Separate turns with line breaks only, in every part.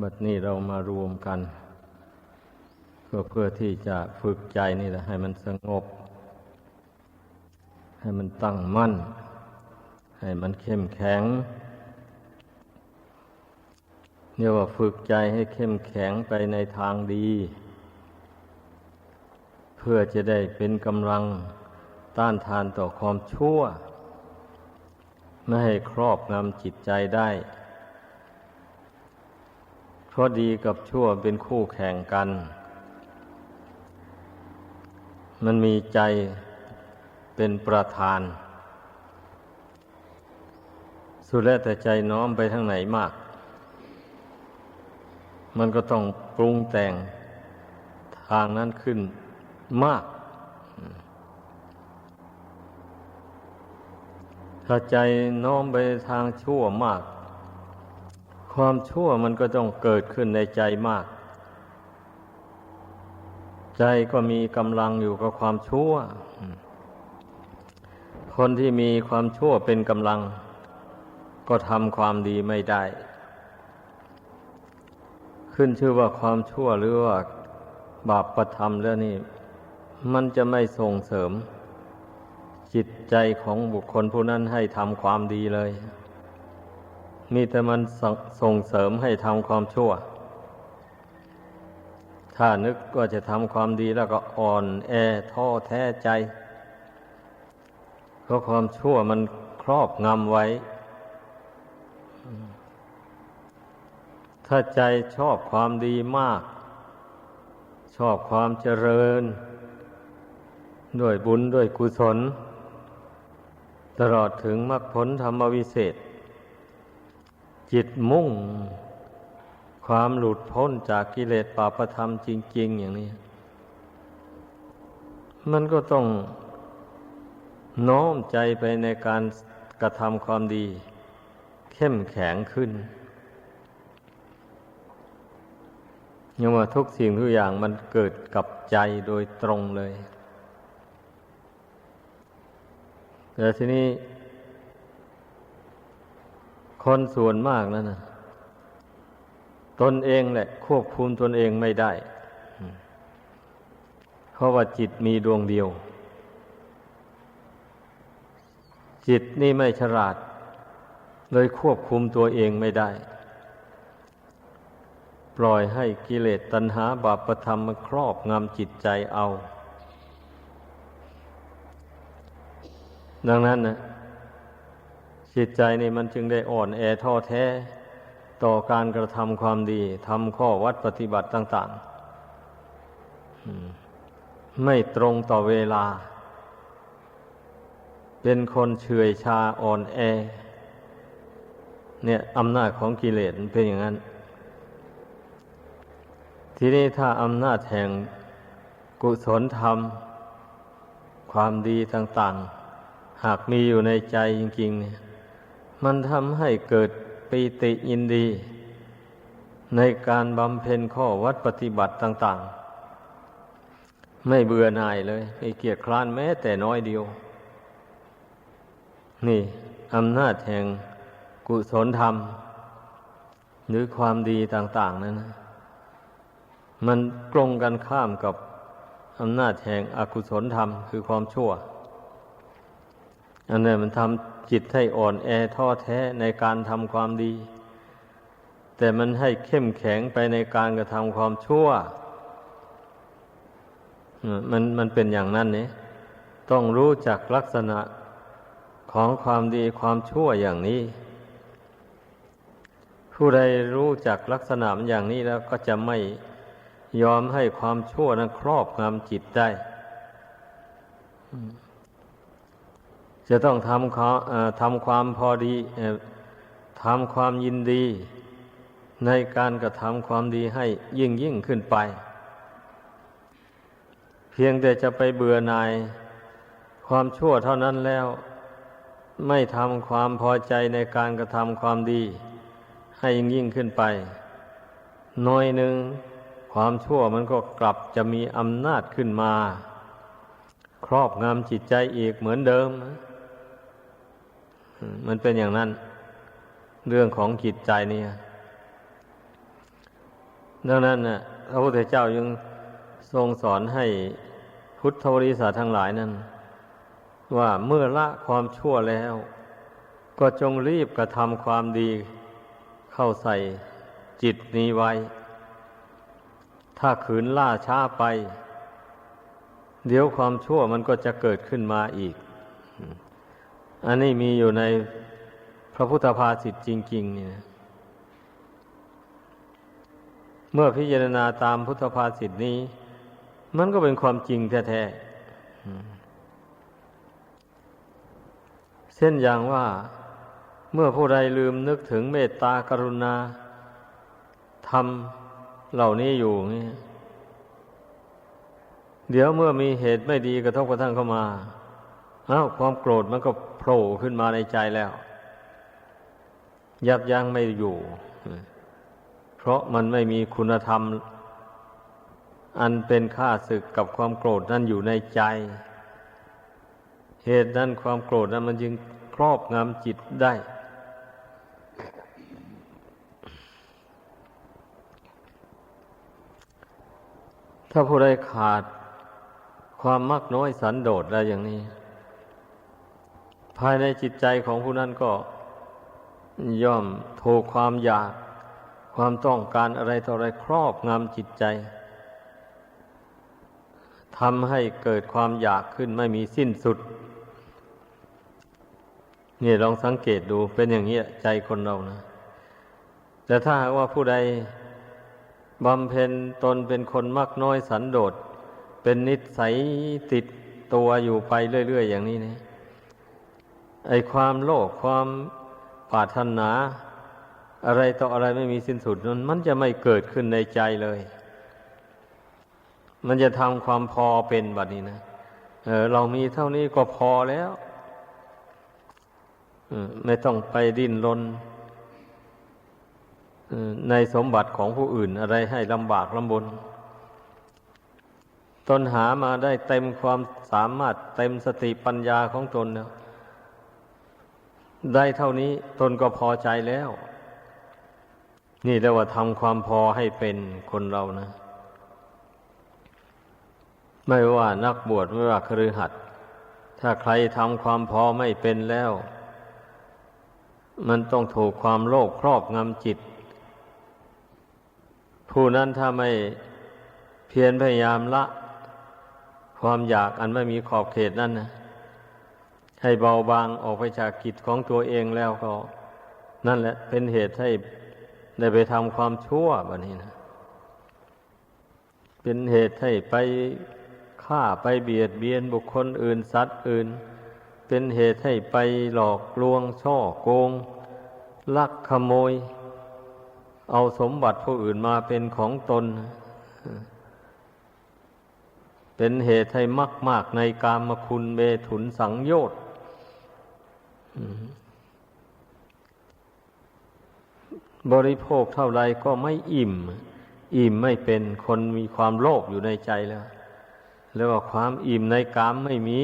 บัดนี้เรามารวมกันก็เพื่อที่จะฝึกใจนี่แหละให้มันสงบ ให้มันตั้งมั่น ให้มันเข้มแข็งเรียกว่าฝึกใจให้เข้มแข็งไปในทางดี เพื่อจะได้เป็นกำลังต้านทานต่อความชั่ว ไม่ให้ครอบงำจิตใจได้ เพราะดีกับชั่วเป็นคู่แข่งกัน มันมีใจเป็นประธาน สุดแล้วแต่ใจน้อมไปทางไหนมาก มันก็ต้องปรุงแต่งทางนั้นขึ้นมาก ถ้าใจน้อมไปทางชั่วมาก ความชั่วมันก็ต้องเกิดขึ้นในใจมาก ใจก็มีกำลังอยู่กับความชั่ว คนที่มีความชั่วเป็นกำลัง ก็ทำความดีไม่ได้ ขึ้นชื่อว่าความชั่วหรือว่าบาปประทำแล้วนี่ มันจะไม่ส่งเสริม จิตใจของบุคคลผู้นั้นให้ทำความดีเลย มีแต่มันสส่งเสริมให้ทำความชั่ว ถ้านึกว่าจะทำความดีแล้วก็อ่อน แอท้อแท้ใจ เพราะความชั่วมันครอบงำไว้ ถ้าใจชอบความดีมาก ชอบความเจริญ ด้วยบุญด้วยกุศล ตลอดถึงมรรคผลธรรมวิเศษ จิตมุ่ง ความหลุดพ้นจากกิเลสปาประธรรมจริง ๆ อย่างนี้ มันก็ต้องน้อมใจไปในการกระทำความดี เข้มแข็งขึ้นยังว่าทุกสิ่งทุกอย่างมันเกิดกับใจโดยตรงเลย แต่ทีนี้ คนส่วนมากนั่นนะตนเองแหละ ควบคุมตนเองไม่ได้ เพราะว่าจิตมีดวงเดียว จิตนี่ไม่ฉลาด เลยควบคุมตัวเองไม่ได้ ปล่อยให้กิเลสตัณหาบาปธรรมมันครอบงำจิตใจเอา ดังนั้นนะ จิตใจนี่มันจึงได้อ่อนแอท้อแท้ ต่อการกระทำความดีทำข้อวัดปฏิบัติต่าง ๆ ไม่ตรงต่อเวลา เป็นคนเฉื่อยชาอ่อนแอ เนี่ยอำนาจของกิเลสเป็นอย่างนั้น ทีนี้ถ้าอำนาจแห่งกุศลธรรม ความดีต่าง ๆ หากมีอยู่ในใจจริง ๆ เนี่ย มันทำให้เกิดปีติยินดี ในการบำเพ็ญข้อวัดปฏิบัติต่าง ๆ ไม่เบื่อหน่ายเลยไม่เกียจคร้านแม้แต่น้อยเดียว นี่อำนาจแห่งกุศลธรรม หรือความดีต่าง ๆ นั้นนะมันตรงกันข้ามกับอำนาจแห่งอกุศลธรรม คือความชั่ว อันนี้มันทำ จิตให้อ่อนแอท้อแท้ในการทำความดี แต่มันให้เข้มแข็งไปในการกระทำความชั่ว มันมันเป็นอย่างนั้นเนี่ยต้องรู้จักลักษณะของความดีความชั่วอย่างนี้ ผู้ใดรู้จักลักษณะมันอย่างนี้แล้วก็จะไม่ยอมให้ความชั่วนั้นครอบงำจิตได้ จะต้องทำความทำความพอดีทำความยินดี ในการกระทำความดีให้ยิ่งยิ่งขึ้นไป เพียงแต่จะไปเบื่อหน่ายความชั่วเท่านั้นแล้ว ไม่ทำความพอใจในการกระทำความดี ให้ยิ่งยิ่งขึ้นไปน้อยหนึ่งความชั่วมันก็กลับจะมีอำนาจขึ้นมา ครอบงำจิตใจอีกเหมือนเดิม มันเป็นอย่างนั้น เรื่องของจิตใจนี่ดังนั้นน่ะพระพุทธเจ้ายังทรงสอนให้พุทธบริษัททั้งหลายนั้น ว่าเมื่อละความชั่วแล้ว ก็จงรีบกระทำความดีเข้าใส่จิตนี้ไว้ ถ้าขืนล่าช้าไป เดี๋ยวความชั่วมันก็จะเกิดขึ้นมาอีก อันนี้มีอยู่ในพระพุทธภาษิตจริง ๆ นี่นะเมื่อพิจารณาตามพุทธภาษิตนี้ มันก็เป็นความจริงแท้ๆเช่นอย่างว่าเมื่อผู้ใดลืมนึกถึงเมตตากรุณาทำเหล่านี้อยู่นี่เดี๋ยวเมื่อมีเหตุไม่ดีกระทบกระทั่งเข้ามา อ้าวความโกรธมันก็โผล่ขึ้นมาในใจแล้ว ยับยั้งไม่อยู่ เพราะมันไม่มีคุณธรรม อันเป็นค่าศึกกับความโกรธนั้นอยู่ในใจ เหตุนั้นความโกรธนั้นมันจึงครอบงำจิตได้ ถ้าผู้ใดขาดความมักน้อยสันโดษอะไรอย่างนี้ ภายในจิตใจของผู้นั้นก็ ย่อมถูกความอยาก ความต้องการอะไรต่ออะไรครอบงำจิตใจทำให้เกิดความอยากขึ้นไม่มีสิ้นสุดนี่ลองสังเกตดูเป็นอย่างนี้ใจคนเรานะ แต่ถ้าหากว่าผู้ใดบำเพ็ญตนเป็นคนมักน้อยสันโดษเป็นนิสัยติดตัวอยู่ไปเรื่อย ๆ อย่างนี้เนี่ ไอความโลภความปรารถนา อะไรต่ออะไรไม่มีสิ้นสุดนั้นมันจะไม่เกิดขึ้นในใจเลย มันจะทำความพอเป็นแบบนี้นะเออเรามีเท่านี้ก็พอแล้วไม่ต้องไปดิ้นรนในสมบัติของผู้อื่นอะไรให้ลำบากลำบน ตนหามาได้เต็มความสามารถเต็มสติปัญญาของตนแล้ว ได้เท่านี้ตนก็พอใจแล้ว นี่เรียกว่าทำความพอให้เป็นคนเรานะ ไม่ว่านักบวชไม่ว่าครือหัด ถ้าใครทำความพอไม่เป็นแล้ว มันต้องถูกความโลภครอบงำจิต ผู้นั้นถ้าไม่เพียรพยายามละ ความอยากอันไม่มีขอบเขตนั่นนะ ให้เบาบางออกไปจากกิจของตัวเองแล้วก็ นั่นแหละเป็นเหตุให้ได้ไปทำความชั่วแบบนี้นะ เป็นเหตุให้ไปฆ่าไปเบียดเบียนบุคคลอื่นสัตว์อื่น เป็นเหตุให้ไปหลอกลวงช่อโกง ลักขโมย เอาสมบัติผู้อื่นมาเป็นของตน เป็นเหตุให้มากมากในกามคุณเบถุนสังโยชน์ บริโภคเท่าไรก็ไม่อิ่ม อิ่มไม่เป็นคนมีความโลภอยู่ในใจแล้วแล้วว่าความอิ่มในกามไม่มี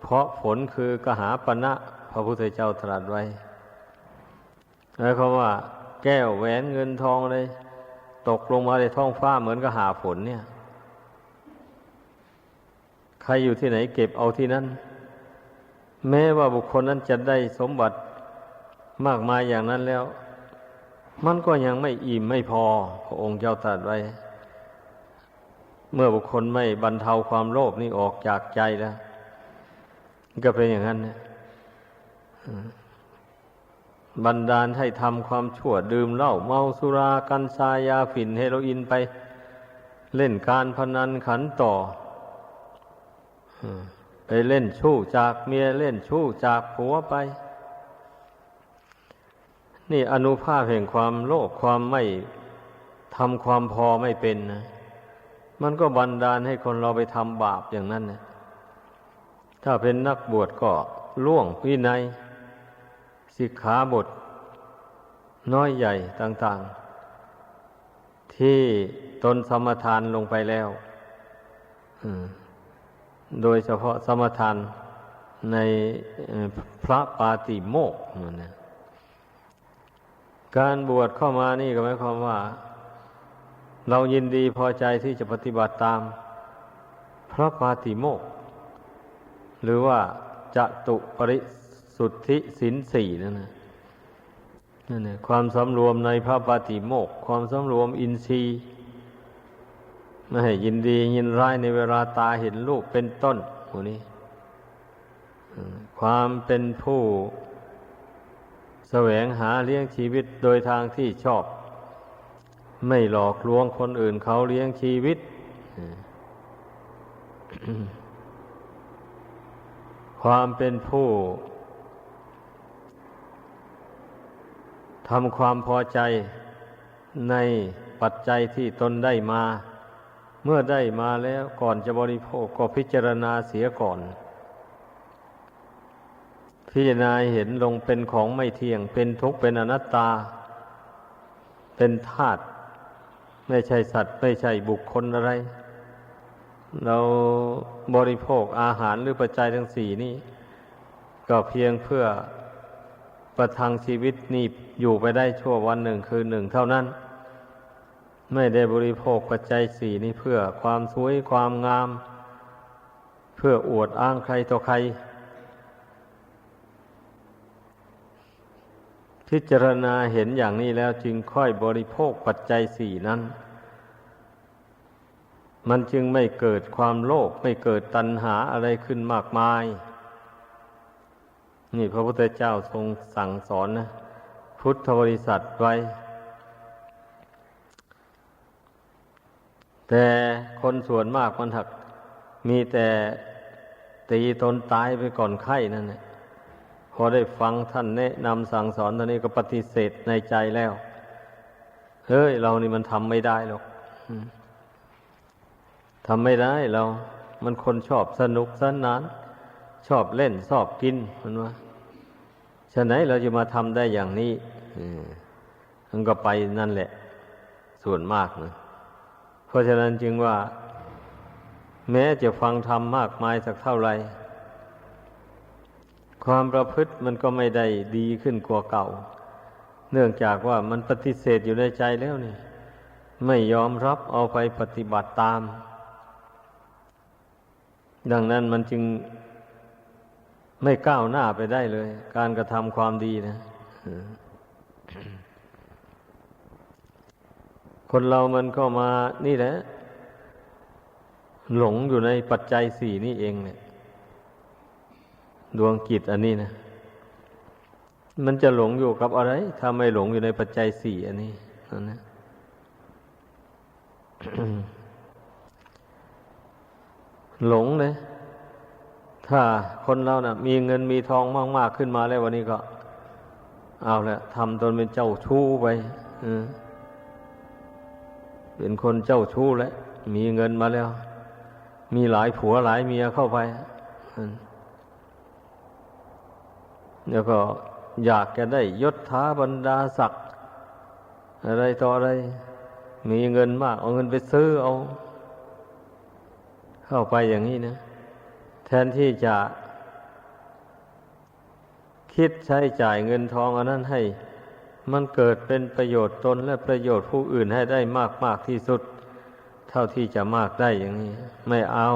เพราะผลคือกหาปณะพระพุทธเจ้าตรัสไว้แล้วเขาว่า แก้วแหวนเงินทองเลยตกลงมาในท้องฟ้าเหมือนกับหาฝนเนี่ย ใครอยู่ที่ไหนเก็บเอาที่นั่น แม้ว่าบุคคลนั้นจะได้สมบัติมากมายอย่างนั้นแล้ว มันก็ยังไม่อิ่มไม่พอพระองค์เจ้าตรัสไว้ เมื่อบุคคลไม่บรรเทาความโลภนี่ออกจากใจแล้วก็เป็นอย่างนั้นนะบันดาลให้ทำความชั่วดื่มเหล้าเมาสุรากัญชายาฝิ่นเฮโรอีนไป เล่นการพนันขันต่อ ไปเล่นชู้จากเมียเล่นชู้จากผัวไป นี่อนุภาพแห่งความโลภความไม่ทำความพอไม่เป็นนะมันก็บันดาลให้คนเราไปทำบาปอย่างนั้นนะถ้าเป็นนักบวชก็ล่วงวินัยสิกขาบท น้อยใหญ่ต่าง ๆ ที่ตนสมทานลงไปแล้ว อืม โดยเฉพาะสมทานในพระปาติโมกนะการบวชเข้ามานี่ก็หมายความว่า เรายินดีพอใจที่จะปฏิบัติตาม พระปาติโมกข์หรือว่าจะตุปริสุทธิสินสี่นั่นนะนั่นนะความสำรวมในพระปาติโมกข์ความสำรวมอินทรีย์ ไม่ให้ยินดียินร้ายในเวลาตาเห็นรูปเป็นต้นหมดนี้ความเป็นผู้แสวงหาเลี้ยงชีวิตโดยทางที่ชอบ ไม่หลอกลวงคนอื่นเขาเลี้ยงชีวิต ความเป็นผู้ทำความพอใจในปัจจัยที่ตนได้มา เมื่อได้มาแล้วก่อนจะบริโภคก็พิจารณาเสียก่อน พิจารณาเห็นลงเป็นของไม่เที่ยง เป็นทุกข์เป็นอนัตตา เป็นธาตุไม่ใช่สัตว์ ไม่ใช่บุคคลอะไร เราบริโภคอาหารหรือปัจจัยทั้งสี่นี้ ก็เพียงเพื่อประทังชีวิตนี้อยู่ไปได้ชั่ววันหนึ่งคืนหนึ่งเท่านั้น ไม่ได้บริโภคปัจจัยสี่นี้เพื่อความสวยความงาม เพื่ออวดอ้างใครต่อใคร พิจารณาเห็นอย่างนี้แล้วจึงค่อยบริโภคปัจจัยสี่นั้น มันจึงไม่เกิดความโลภไม่เกิดตัณหาอะไรขึ้นมากมาย นี่พระพุทธเจ้าทรงสั่งสอนนะ พุทธบริษัทไว้ แต่คนส่วนมากมันถัก มีแต่ตีตนตายไปก่อนไข้นั่นแหละพอได้ฟังท่านแนะนำสั่งสอนตอนนี้ก็ปฏิเสธในใจแล้ว เฮ้ย เรานี่มันทำไม่ได้หรอกทำไม่ได้เรา มันคนชอบสนุกสนาน ชอบเล่นชอบกินมันว่าฉะไหนเราจะมาทำได้อย่างนี้มมันก็ไปนั่นแหละ ส่วนมากนะ เพราะฉะนั้นจึงว่า แม้จะฟังธรรมมากมายสักเท่าไหร่ความประพฤติมันก็ไม่ได้ดีขึ้นกว่าเก่า เนื่องจากว่ามันปฏิเสธอยู่ในใจแล้วนี่ ไม่ยอมรับเอาไปปฏิบัติตาม ดังนั้นมันจึงไม่ก้าวหน้าไปได้เลย การกระทำความดีนะ คนเรามันก็มานี่แหละ หลงอยู่ในปัจจัยสี่นี่เองเนี่ย ดวงกิจอันนี้นะ มันจะหลงอยู่กับอะไรถ้าไม่หลงอยู่ในปัจจัยสี่อันนี้นั่นนะหลงเลยถ้าคนเรานะ่ะ มีเงินมีทองมาก ๆ ขึ้นมาแล้ววันนี้ก็ เอาละทำตนเป็นเจ้าชู้ไปออ เป็นคนเจ้าชู้แล้วมีเงินมาแล้ว มีหลายผัวหลายเมียเข้าไปแล้วก็อยากจะได้ยศถาบรรดาศักดิ์อะไรต่ออะไร มีเงินมาก เอาเงินไปซื้อเอา เข้าไปอย่างนี้นะ แทนที่จะ คิดใช้จ่ายเงินทองอันนั้นให้ มันเกิดเป็นประโยชน์ตนและประโยชน์ผู้อื่นให้ได้มากมากที่สุด เท่าที่จะมากได้อย่างนี้ ไม่เอา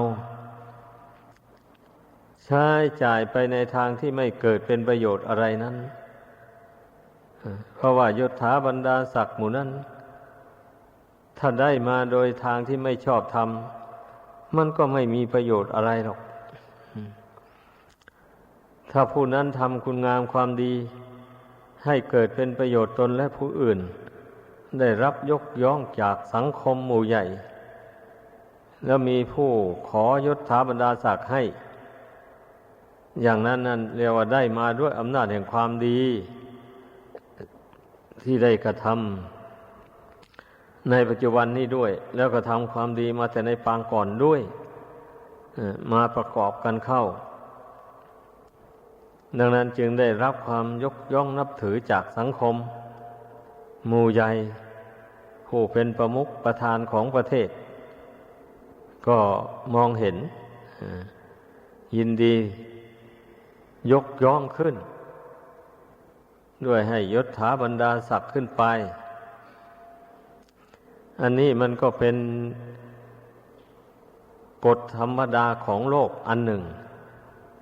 ใช้จ่ายไปในทางที่ไม่เกิดเป็นประโยชน์อะไรนั้นเพราะว่ายศถาบรรดาศักดิ์หมู่นั้น ถ้าได้มาโดยทางที่ไม่ชอบทำมันก็ไม่มีประโยชน์อะไรหรอก ถ้าผู้นั้นทำคุณงามความดี ให้เกิดเป็นประโยชน์ตนและผู้อื่น ได้รับยกย่องจากสังคมหมู่ใหญ่ แล้วมีผู้ขอยศถาบรรดาศักดิ์ให้ อย่างนั้นนั่นเรียกว่าได้มาด้วยอำนาจแห่งความดี ที่ได้กระทำในปัจจุบันนี้ด้วย แล้วก็ทำความดีมาแต่ในปางก่อนด้วยมาประกอบกันเข้า ดังนั้นจึงได้รับความยกย่องนับถือจากสังคมหมู่ใหญ่ผู้เป็นประมุขประธานของประเทศ ก็มองเห็น ยินดียกย่องขึ้น ด้วยให้ยศถาบรรดาศักดิ์ขึ้นไป อันนี้มันก็เป็นกฎธรรมดาของโลกอันหนึ่ง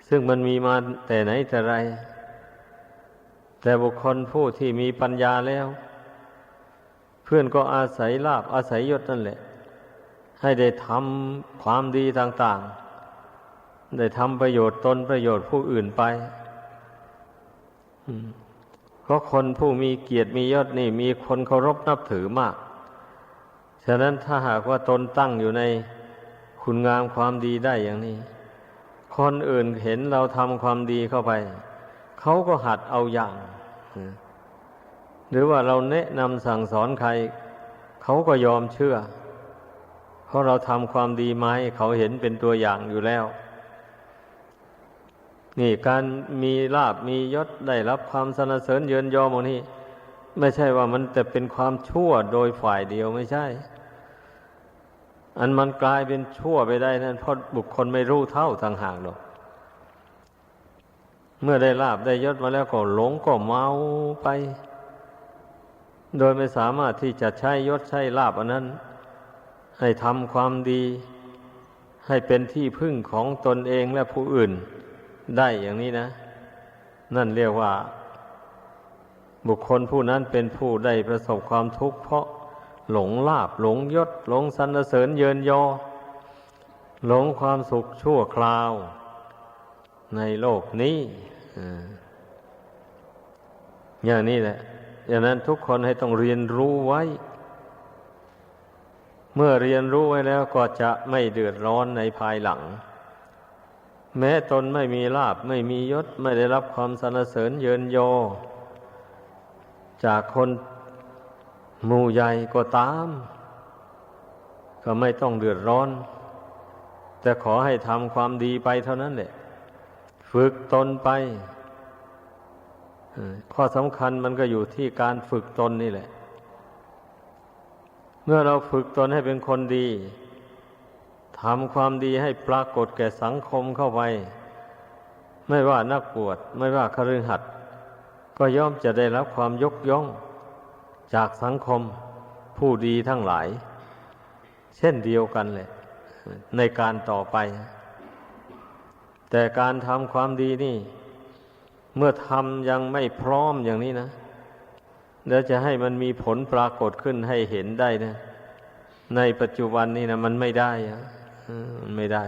ซึ่งมันมีมาแต่ไหนแต่ไร แต่บุคคลผู้ที่มีปัญญาแล้ว เพื่อนก็อาศัยลาบอาศัยยศนั่นแหละ ให้ได้ทำความดีต่าง ๆ ได้ทำประโยชน์ตนประโยชน์ผู้อื่นไปเพราะคนผู้มีเกียรติมียศนี่ มีคนเคารพนับถือมาก ฉะนั้นถ้าหากว่าตนตั้งอยู่ในคุณงามความดีได้อย่างนี้ คนอื่นเห็นเราทำความดีเข้าไป เขาก็หัดเอาอย่าง หรือว่าเราแนะนำสั่งสอนใคร เขาก็ยอมเชื่อ เพราะเราทำความดีมาให้เขาเห็นเป็นตัวอย่างอยู่แล้ว นี่การมีลาบมียศได้รับความสนเสริญเยินยอมนี้ ไม่ใช่ว่ามันจะเป็นความชั่วโดยฝ่ายเดียวไม่ใช่ อันมันกลายเป็นชั่วไปได้นั่นเพราะบุคคลไม่รู้เท่าทางหากหรอก เมื่อได้ลาบได้ยศมาแล้วก็หลงก็เมาไป โดยไม่สามารถที่จะใช้ยศใช้ลาบอันนั้น ให้ทำความดี ให้เป็นที่พึ่งของตนเองและผู้อื่นได้อย่างนี้นะ นั่นเรียกว่า บุคคลผู้นั้นเป็นผู้ได้ประสบความทุกข์เพราะ หลงลาบหลงยศหลงสรรเสริญเยินยอ หลงความสุขชั่วคราว ในโลกนี้อย่างนี้แหละอย่างนั้นทุกคนให้ต้องเรียนรู้ไว้ เมื่อเรียนรู้ไว้แล้วก็จะไม่เดือดร้อนในภายหลัง แม้ตนไม่มีลาบไม่มียศ ไม่ได้รับความสรรเสริญเยินยอ จากคน หมู่ใหญ่ก็ตาม ก็ไม่ต้องเดือดร้อน แต่ขอให้ทำความดีไปเท่านั้นแหละ ฝึกตนไป ข้อสำคัญมันก็อยู่ที่การฝึกตนนี่แหละ เมื่อเราฝึกตนให้เป็นคนดีทำความดีให้ปรากฏแก่สังคมเข้าไป ไม่ว่านักบวชไม่ว่าคฤหัสถ์ก็ย่อมจะได้รับความยกย่อง จากสังคมผู้ดีทั้งหลาย เช่นเดียวกันเลยในการต่อไป แต่การทำความดีนี่ เมื่อทำยังไม่พร้อมอย่างนี้นะแล้วจะให้มันมีผลปรากฏขึ้นให้เห็นได้นะ ในปัจจุบันนี่นะมันไม่ได้อะมันไม่ได้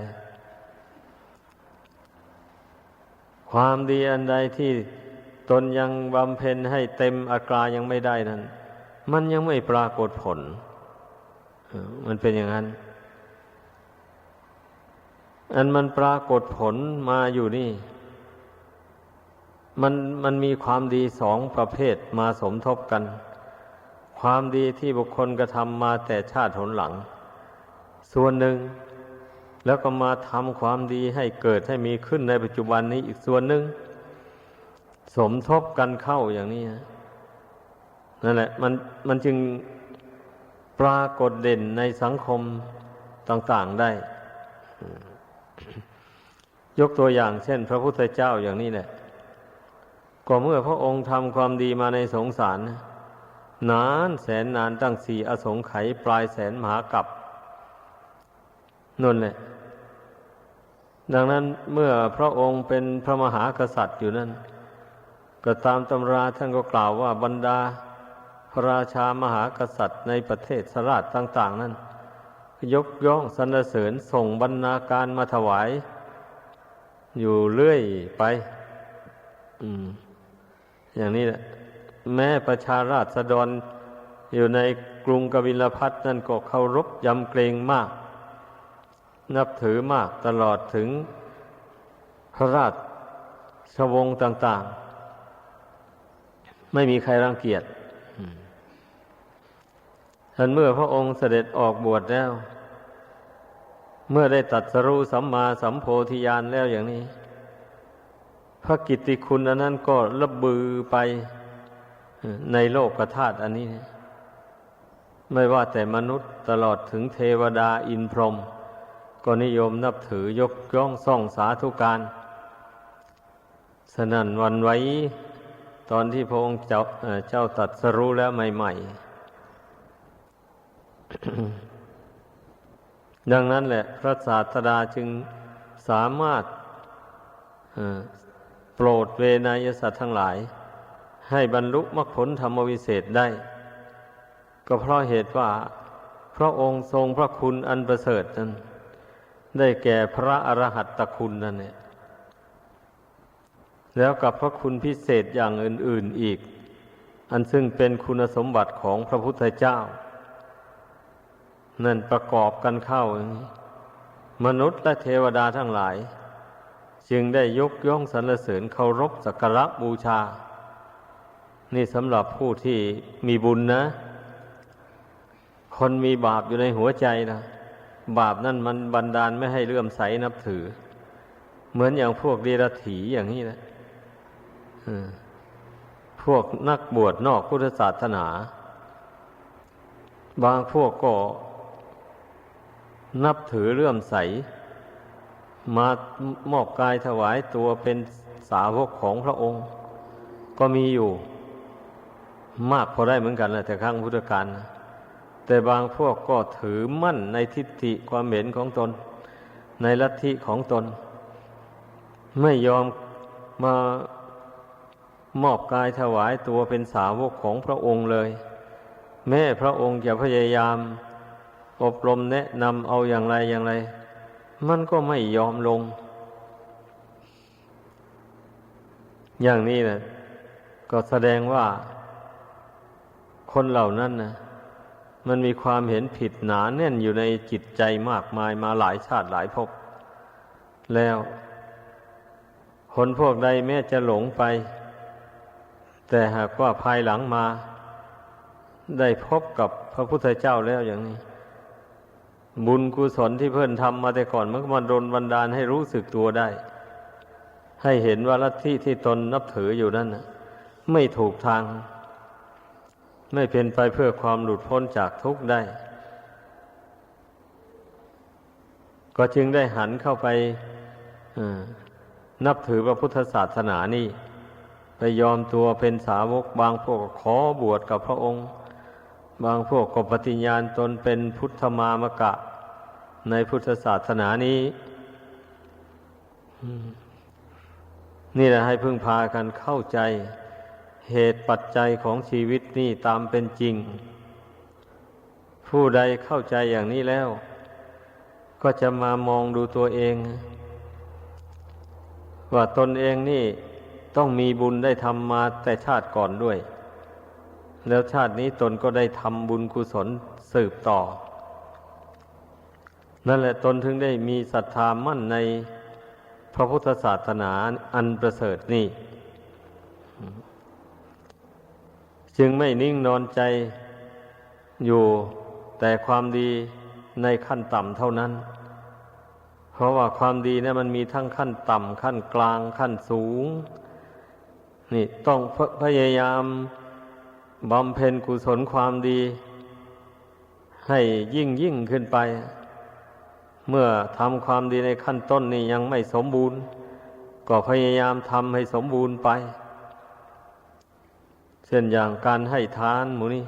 ความดีอันใดที่ตนยังบำเพ็ญให้เต็มอัตรายังไม่ได้นั้น มันยังไม่ปรากฏผล มันเป็นอย่างนั้น อันมันปรากฏผลมาอยู่นี่ มันมันมีความดีสองประเภทมาสมทบกัน ความดีที่บุคคลกระทำมาแต่ชาติหนหลัง ส่วนหนึ่ง แล้วก็มาทำความดีให้เกิดให้มีขึ้นในปัจจุบันนี้อีกส่วนหนึ่ง สมทบกันเข้าอย่างนี้นะ นั่นแหละมันมันจึงปรากฏเด่นในสังคมต่างๆได้ ยกตัวอย่างเช่น พระพุทธเจ้าอย่างนี้แหละก็เมื่อพระองค์ทำความดีมาในสงสาร นานแสนนานตั้งสี่อสงไขยปลายแสนมหากับนั่นแหละ ดังนั้นเมื่อพระองค์เป็นพระมหากษัตริย์อยู่นั่นก็ตามตำราท่านก็กล่าวว่าบรรดา พระราชามหากษัตริย์ในประเทศสราชต่าง ๆ นั้นยกย่องสรรเสริญส่งบรรณาการมาถวาย อยู่เรื่อยไป อืม อย่างนี้แหละ แม้ประชาราษฎรอยู่ในกรุงกบิลพัทนั่นก็เคารพยำเกรงมาก นับถือมากตลอดถึงพระราชวงศ์ต่าง ๆ ไม่มีใครรังเกียจ ท่านเมื่อพระองค์เสด็จออกบวชแล้ว เมื่อได้ตัดสรู้สัมมาสัมโพธิญาณแล้วอย่างนี้ พระกิตติคุณอันนั้นก็ระบือไปในโลกธาตุอันนี้ ไม่ว่าแต่มนุษย์ตลอดถึงเทวดาอินพรหมก็นิยมนับถือยกย่องส่องสาธุการ สนั่นวันไว้ ตอนที่พระองค์เจ้าเจ้าตัดสรู้แล้วใหม่ ๆ ดังนั้นแหละ พระศาสดาจึงสามารถโปรดเวนยสัตว์ทั้งหลาย ให้บรรลุมรรคผลธรรมวิเศษได้ ก็เพราะเหตุว่า พระองค์ทรงพระคุณอันประเสริฐนั้น ได้แก่พระอรหัตตคุณนั่นเนี่ยแล้วกับพระคุณพิเศษอย่างอื่น ๆอีก อันซึ่งเป็นคุณสมบัติของพระพุทธเจ้า นั่นประกอบกันเข้าอย่างนี้มนุษย์และเทวดาทั้งหลาย จึงได้ยกย่องสรรเสริญเคารพสักการะบูชา นี่สำหรับผู้ที่มีบุญนะ คนมีบาปอยู่ในหัวใจนะบาปนั่นมันบันดาลไม่ให้เลื่อมใสนับถือ เหมือนอย่างพวกเดรัจฉีอย่างนี้แหละพวกนักบวชนอกพุทธศาสนา บางพวกก็ นับถือเลื่อมใส มามอบกายถวายตัวเป็นสาวกของพระองค์ ก็มีอยู่ มากพอได้เหมือนกันแหละแต่ครั้งพุทธกาลนะแต่บางพวกก็ถือมั่นในทิฏฐิความเห็นของตน ในลัทธิของตน ไม่ยอมมามอบกายถวายตัวเป็นสาวกของพระองค์เลย แม้พระองค์จะพยายาม อบรมแนะนำเอาอย่างไรอย่างไร มันก็ไม่ยอมลง อย่างนี้นะก็แสดงว่า คนเหล่านั้นนะมันมีความเห็นผิดหนาแน่นอยู่ในจิตใจมากมายมาหลายชาติหลายภพแล้ว คนพวกใดแม้จะหลงไป แต่หากว่าภายหลังมา ได้พบกับพระพุทธเจ้าแล้วอย่างนี้ บุญกุศลที่เพื่อนทำมาแต่ก่อนมันก็มาโดนบันดาลให้รู้สึกตัวได้ ให้เห็นว่าลัทธิที่ตนนับถืออยู่นั่นนะไม่ถูกทาง ไม่เป็นไปเพื่อความหลุดพ้นจากทุกข์ได้ ก็จึงได้หันเข้าไปนับถือพระพุทธศาสนานี่ ไปยอมตัวเป็นสาวกบางพวกขอบวชกับพระองค์ บางพวกก็ปฏิญญาณตนเป็นพุทธมามกะ ในพุทธศาสนานี้ นี่แหละให้พึ่งพากันเข้าใจเหตุปัจจัยของชีวิตนี่ตามเป็นจริง ผู้ใดเข้าใจอย่างนี้แล้ว ก็จะมามองดูตัวเอง ว่าตนเองนี่ต้องมีบุญได้ทำมาแต่ชาติก่อนด้วย แล้วชาตินี้ตนก็ได้ทำบุญกุศลสืบต่อ นั่นแหละตนถึงได้มีศรัทธามั่นในพระพุทธศาสนาอันประเสริฐนี่ จึงไม่นิ่งนอนใจอยู่แต่ความดีในขั้นต่ำเท่านั้น เพราะว่าความดีเนี่ยมันมีทั้งขั้นต่ำขั้นกลางขั้นสูง นี่ต้องพยายาม บำเพ็ญกุศลความดี ให้ยิ่งยิ่งขึ้นไป เมื่อทำความดีในขั้นต้นนี่ยังไม่สมบูรณ์ ก็พยายามทำให้สมบูรณ์ไป เช่นอย่างการให้ทานหมูนี่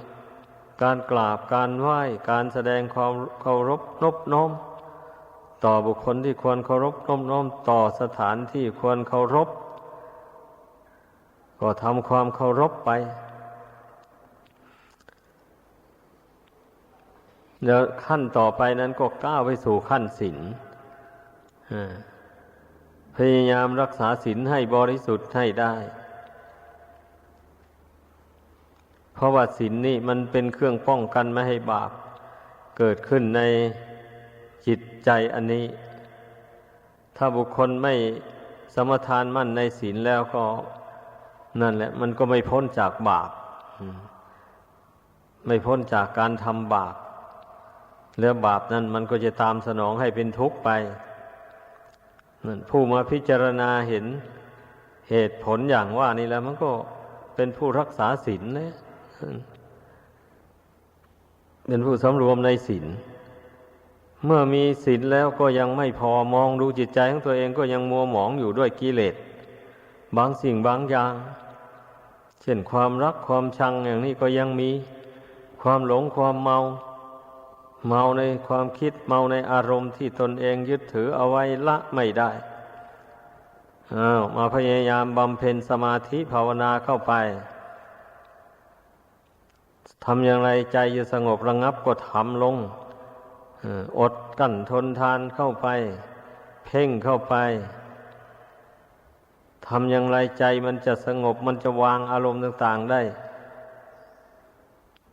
การกราบการไหว้การแสดงความเคารพนบน้อมต่อบุคคลที่ควรเคารพนบน้อมต่อสถานที่ควรเคารพ ก็ทำความเคารพไป แล้วขั้นต่อไปนั้นก็ก้าวไปสู่ขั้นศีลพยายามรักษาศีลให้บริสุทธิ์ให้ได้ เพราะว่าศีลนี่มันเป็นเครื่องป้องกันไม่ให้บาป เกิดขึ้นในจิตใจอันนี้ ถ้าบุคคลไม่สมทานมั่นในศีลแล้วก็ นั่นแหละ มันก็ไม่พ้นจากบาป ไม่พ้นจากการทำบาป แล้วบาปนั้นมันก็จะตามสนองให้เป็นทุกข์ไปนั่นผู้มาพิจารณาเห็นเหตุผลอย่างว่านี่แล้ว มันก็เป็นผู้รักษาศีลเลยเป็นผู้สำรวมในศีลเมื่อมีศีลแล้วก็ยังไม่พอมองดูจิตใจของตัวเองก็ยังมัวหมองอยู่ด้วยกิเลสบางสิ่งบางอย่าง เช่นความรักความชังอย่างนี้ก็ยังมีความหลงความเมา เมาในความคิดเมาในอารมณ์ที่ตนเองยึดถือเอาไว้ละไม่ได้อ้าวมาพยายามบำเพ็ญสมาธิภาวนาเข้าไปทำอย่างไรใจจะสงบระงับก็ทำลงออดกั้นทนทานเข้าไป เพ่งเข้าไปทำอย่างไรใจมันจะสงบมันจะวางอารมณ์ต่าง ๆได้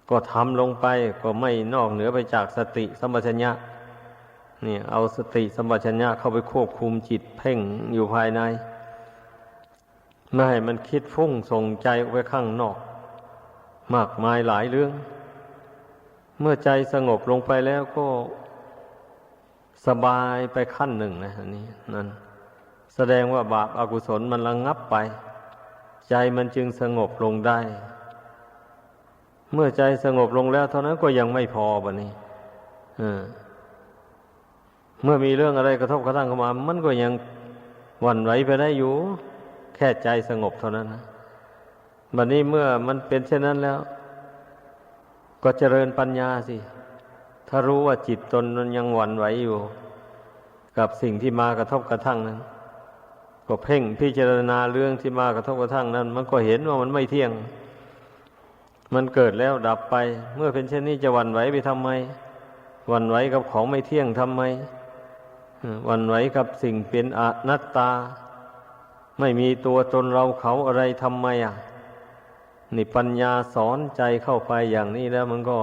ก็ทำลงไปก็ไม่นอกเหนือไปจากสติสัมปชัญญะนี่เอาสติสัมปชัญญะเข้าไปควบคุมจิตเพ่งอยู่ภายใน ไม่ให้มันคิดฟุ้งส่งใจออกไปข้างนอก มากมายหลายเรื่อง เมื่อใจสงบลงไปแล้วก็สบายไปขั้นหนึ่งนะอันนี้นั่นแสดงว่าบาปอากุศลมันระงงับไป ใจมันจึงสงบลงได้ เมื่อใจสงบลงแล้ว เท่านั้นก็ยังไม่พอบะนี้เออเมื่อมีเรื่องอะไรกระทบกระทั่งเข้ามา มันก็ยังหวั่นไหวไปได้อยู่ แค่ใจสงบเท่านั้นนะบัดนี้เมื่อมันเป็นเช่นนั้นแล้ว ก็เจริญปัญญาสิ ถ้ารู้ว่าจิตตนมันยังหวั่นไหวอยู่ กับสิ่งที่มากระทบกระทั่งนั้น ก็เพ่งพิจารณาเรื่องที่มากระทบกระทั่งนั้น มันก็เห็นว่ามันไม่เที่ยง มันเกิดแล้วดับไป เมื่อเป็นเช่นนี้จะวันไหวไปทำไม วันไหวกับของไม่เที่ยงทำไม วันไหวกับสิ่งเป็นอนัตตา ไม่มีตัวตนเราเขาอะไรทำไมอะ นี่ปัญญาสอนใจเข้าไปอย่างนี้แล้วมันก็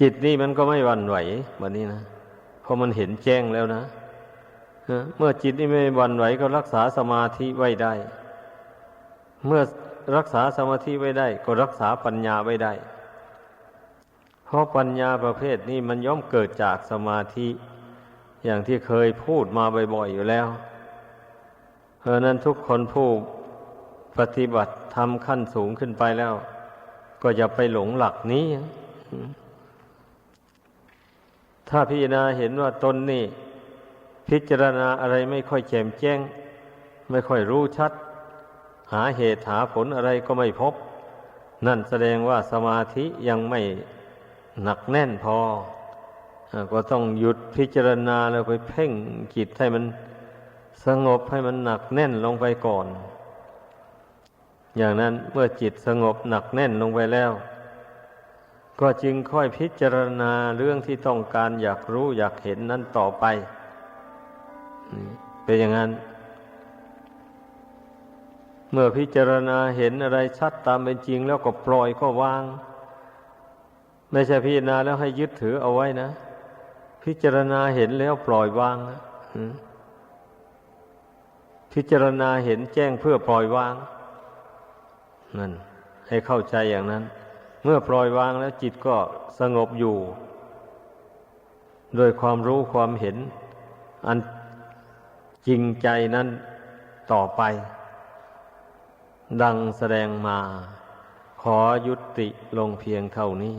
จิตนี่มันก็ไม่วันไหวแบบนี้นะเพราะมันเห็นแจ้งแล้วนะเมื่อจิตนี่ไม่วันไหวก็รักษาสมาธิไว้ได้ เมื่อรักษาสมาธิไว้ได้ ก็รักษาปัญญาไว้ได้ เพราะปัญญาประเภทนี้มันย่อมเกิดจากสมาธิ อย่างที่เคยพูดมาบ่อยๆอยู่แล้วเพราะนั้นทุกคนผู้ปฏิบัติทำขั้นสูงขึ้นไปแล้ว ก็อย่าไปหลงหลักนี้ ถ้าพิจารณาเห็นว่าตนนี่ พิจารณาอะไรไม่ค่อยแจ่มแจ้ง ไม่ค่อยรู้ชัด หาเหตุหาผลอะไรก็ไม่พบ นั่นแสดงว่าสมาธิยังไม่หนักแน่นพอ ก็ต้องหยุดพิจารณาแล้วไปเพ่งจิตให้มันสงบให้มันหนักแน่นลงไปก่อน อย่างนั้นเมื่อจิตสงบหนักแน่นลงไปแล้ว ก็จึงค่อยพิจารณาเรื่องที่ต้องการอยากรู้อยากเห็นนั้นต่อไป เป็นอย่างนั้น เมื่อพิจารณาเห็นอะไรชัดตามเป็นจริงแล้วก็ปล่อยก็วาง ไม่ใช่พิจารณาแล้วให้ยึดถือเอาไว้นะ พิจารณาเห็นแล้วปล่อยวางนะพิจารณาเห็นแจ้งเพื่อปล่อยวางนั่นให้เข้าใจอย่างนั้น เมื่อปล่อยวางแล้วจิตก็สงบอยู่ โดยความรู้ความเห็น อันจริงใจนั้นต่อไป ดังแสดงมา ขอยุติลงเพียงเท่านี้